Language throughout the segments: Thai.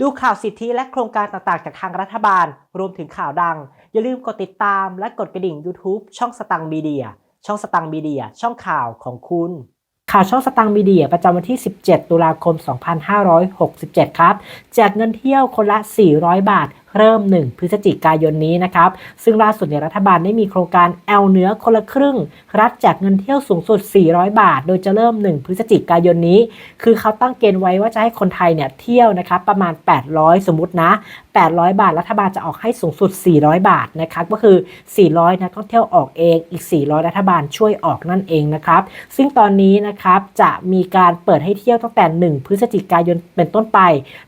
ดูข่าวสิทธิและโครงการต่างๆ จากทางรัฐบาล รวมถึงข่าวดัง อย่าลืมกดติดตามและกดกระดิ่ง YouTube ช่องสตังมีเดีย ช่องสตังมีเดีย ช่องข่าวของคุณ ข่าวช่องสตังมีเดียประจำวันที่ 17 ตุลาคม 2567 ครับ แจกเงินเที่ยวคนละ 400 บาท เริ่ม 1 พฤศจิกายนนี้นะครับ ซึ่งล่าสุดเนี่ยรัฐบาลได้มีโครงการแอลเหนือคนละครึ่ง รัฐแจกเงินเที่ยวสูงสุด 400 บาท โดยจะเริ่ม 1 พฤศจิกายนนี้ คือเขาตั้งเกณฑ์ไว้ว่าจะให้คนไทยเนี่ยเที่ยวนะครับประมาณ 800 สมมตินะ 800 บาทรัฐบาลจะออกให้สูงสุด 400 บาทนะครับก็คือ 400นักท่องเที่ยวออกเองอีก 400 รัฐบาลช่วยออกนั่นเองนะครับ ซึ่งตอนนี้นะครับจะมีการเปิดให้เที่ยวตั้งแต่ 1 พฤศจิกายนเป็นต้นไป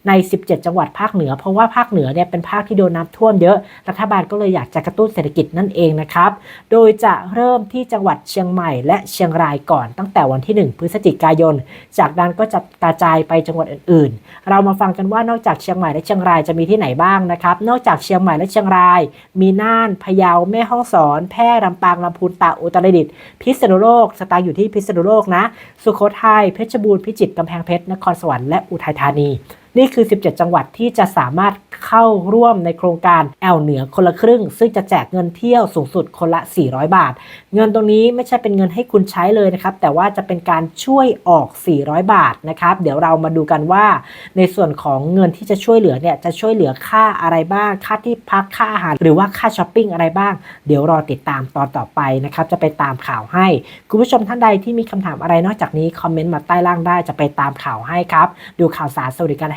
ใน 17 จังหวัดภาคเหนือ เพราะว่าภาคเหนือเนี่ยเป็นภาคที่โดนน้ำท่วมเยอะ รัฐบาลก็เลยอยากจะกระตุ้นเศรษฐกิจนั่นเองนะครับ โดยจะเริ่มที่จังหวัดเชียงใหม่และเชียงรายก่อนตั้งแต่วันที่ 1 พฤศจิกายน จากนั้นก็จะกระจายไปจังหวัดอื่น ๆ เรามาฟังกันว่านอกจากเชียงใหม่และเชียงรายจะมีที่ไหนบ้างนะครับ นอกจากเชียงใหม่และเชียงราย มีน่าน พะเยา แม่ฮ่องสอน แพร่ ลำปาง ลำพูน ตาก อุตรดิตถ์ พิษณุโลก สตางอยู่ที่พิษณุโลกนะ สุโขทัย เพชรบูรณ์ พิจิตร กำแพงเพชร นครสวรรค์ และอุทัยธานีนี่คือ 17 จังหวัดที่จะสามารถเข้าร่วมในโครงการแอลเหนือคนละครึ่ง ซึ่งจะแจกเงินเที่ยวสูงสุดคนละ 400 บาท เงินตรงนี้ไม่ใช่เป็นเงินให้คุณใช้เลยนะครับ แต่ว่าจะเป็นการช่วยออก 400 บาทนะครับ เดี๋ยวเรามาดูกันว่า ในส่วนของเงินที่จะช่วยเหลือเนี่ยจะช่วยเหลือค่าอะไรบ้าง ค่าที่พัก ค่าอาหาร หรือว่าค่าช้อปปิ้งอะไรบ้าง เดี๋ยวรอติดตามตอนต่อไปนะครับ จะไปตามข่าวให้ คุณผู้ชมท่านใดที่มีคำถามอะไรนอกจากนี้คอมเมนต์มาใต้ล่างได้ จะไปตามข่าวให้ครับ ดูข่าวสารสวัสดิการ